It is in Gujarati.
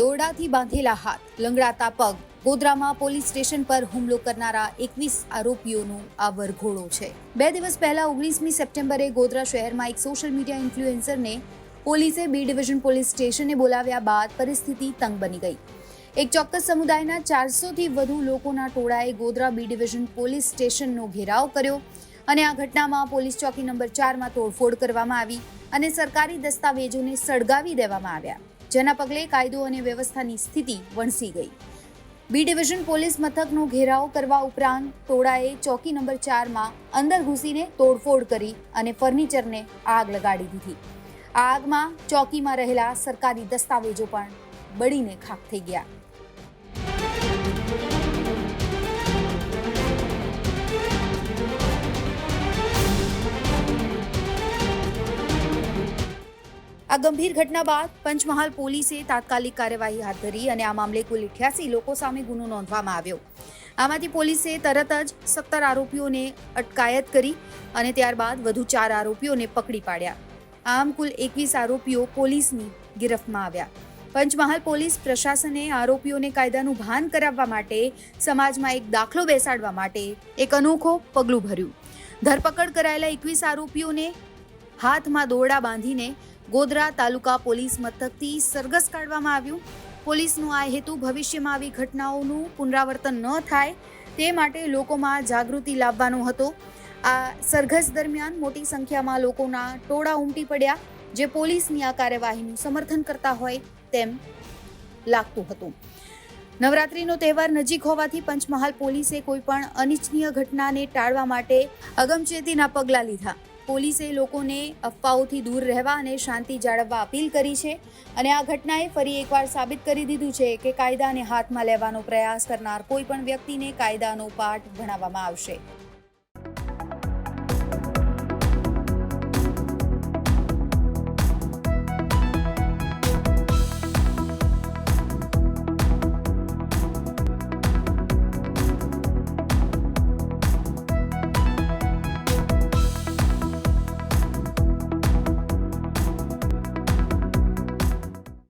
દોરડાથી બાંધેલા હાથ, લંગડાતા પગ, ગોધરામાં પોલીસ સ્ટેશન પર હુમલો કરનારા એકવીસ આરોપીઓનો આ વરઘોડો છે. બે દિવસ પહેલા ઓગણીસમી સપ્ટેમ્બરે ગોધરા શહેરમાં એક સોશિયલ મીડિયા ઇન્ફ્લુએન્સરને પોલીસે બી ડિવિઝન પોલીસ સ્ટેશને બોલાવ્યા બાદ પરિસ્થિતિ તંગ બની ગઈ. એક ચોક્કસ સમુદાયના ચારસોથી વધુ લોકોના ટોળાએ ગોધરા બી ડિવિઝન પોલીસ સ્ટેશનનો ઘેરાવ કર્યો અને આ ઘટનામાં પોલીસ ચોકી નંબર ચારમાં તોડફોડ કરવામાં આવી અને સરકારી દસ્તાવેજોને સળગાવી દેવામાં આવ્યા. જેના પગલે કાયદો અને વ્યવસ્થાની સ્થિતિ વણસી ગઈ. બી ડિવિઝન પોલીસ મથકનો ઘેરાવ કરવા ઉપરાંત ટોળાએ ચોકી નંબર ચારમાં અંદર ઘૂસીને તોડફોડ કરી અને ફર્નિચરને આગ લગાડી દીધી. આગમાં ચોકીમાં રહેલા સરકારી દસ્તાવેજો પણ બળીને ખાખ થઈ ગયા. આ ગંભીર ઘટના બાદ પંચમહાલ પોલીસે તાત્કાલિક કાર્યવાહી હાથ ધરી અને આ મામલે કુલ અઠ્યાસી લોકો સામે ગુનો નોંધવામાં આવ્યો. આમાંથી પોલીસે તરત જ સત્તર આરોપીઓને અટકાયત કરી અને ત્યારબાદ વધુ ચાર આરોપીઓને પકડી પાડ્યા. આમ કુલ એકવીસ આરોપીઓ પોલીસની ગિરફ્તમાં આવ્યા. પંચમહાલ પોલીસ પ્રશાસને આરોપીઓને કાયદાનું ભાન કરાવવા માટે, સમાજમાં એક દાખલો બેસાડવા માટે એક અનોખો પગલું ભર્યું. ધરપકડ કરાયેલા એકવીસ આરોપીઓને હાથમાં દોરડા બાંધીને ગોધરા તાલુકા પોલીસ મથકથી સરઘસ કાઢવામાં આવ્યું. પોલીસનું આ હેતુ ભવિષ્યમાં આવી ઘટનાઓનું પુનરાવર્તન ન થાય તે માટે લોકોમાં જાગૃતિ લાવવાનો હતો. આ સરઘસ દરમિયાન મોટી સંખ્યામાં લોકોના ટોળા ઉમટી પડ્યા, જે પોલીસની આ કાર્યવાહીનું સમર્થન કરતા હોય તેમ લાગતું હતું. નવરાત્રીનો તહેવાર નજીક હોવાથી પંચમહાલ પોલીસે કોઈ પણ અનિચ્છનીય ઘટનાને ટાળવા માટે અગમચેતીના પગલાં લીધા. પોલીસે લોકોને અફવાઓથી દૂર રહેવા અને શાંતિ જાળવવા અપીલ કરી છે અને આ ઘટનાએ ફરી એકવાર સાબિત કરી દીધું છે કે કાયદાને હાથમાં લેવાનો પ્રયાસ કરનાર કોઈ પણ વ્યક્તિને કાયદાનો પાઠ ભણાવવામાં આવશે.